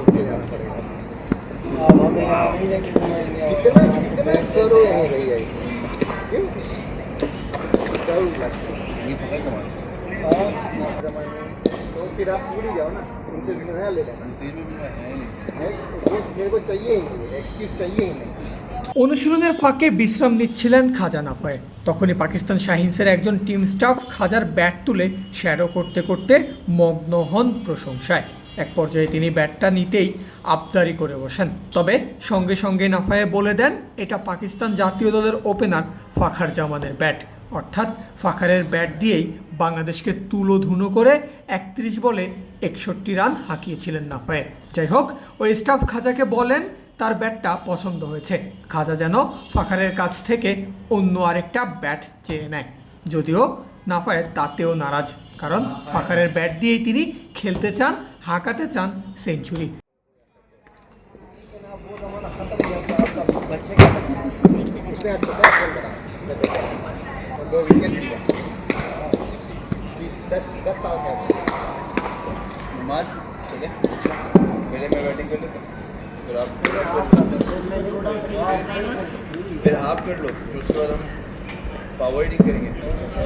छोड़ के जाना पड़ेगा कितना कितना करो यहीं रही जाएगी क्यों करो लग ये फकर सामान जमाने में तो फिर आप पूरी जाओ ना उनसे भी नया ले लेना तेज में भी है ही नहीं नहीं, वो मेरे को चाहिए ही नहीं एक्सक्यूज चाहिए ही नहीं অনুশীলনের ফাঁকে বিশ্রাম নিচ্ছিলেন খাজা নাফায় তখনই পাকিস্তান শাহিনসের একজন টিম স্টাফ খাজার ব্যাট তুলে শ্যাডো করতে করতে মগ্ন হন প্রশংসায় এক পর্যায়ে তিনি ব্যাটটা নিতেই আবদারি করে বসেন। তবে সঙ্গে সঙ্গে নাফায়ে বলে দেন, এটা পাকিস্তান জাতীয় দলের ওপেনার ফাখার জামানের ব্যাট। অর্থাৎ ফাখারের ব্যাট দিয়েই বাংলাদেশকে তুলো ধুনো করে একত্রিশ বলে একষট্টি রান হাঁকিয়েছিলেন নাফায়ে যাই হোক, ওই স্টাফ খাজাকে বলেন, তার ব্যাটটা পছন্দ হয়েছে। খাজা যেন ফাখারের কাছ থেকে অন্য আরেকটা ব্যাট চেয়ে নেয়। যদিও নাফায়ের তাতেও নারাজ। কারণ ফাখারের ব্যাট দিয়েই তিনি খেলতে চান হাঁকাতে চান সেঞ্চুরি उसने अच्छा था खेल रहा और दो विकेट लिया बीस दस दस साल का था। मार्च चले पहले मैं बैटिंग कर लेता हूँ फिर आप फिर आप कर लो फिर उसके बाद हम पावर हिटिंग करेंगे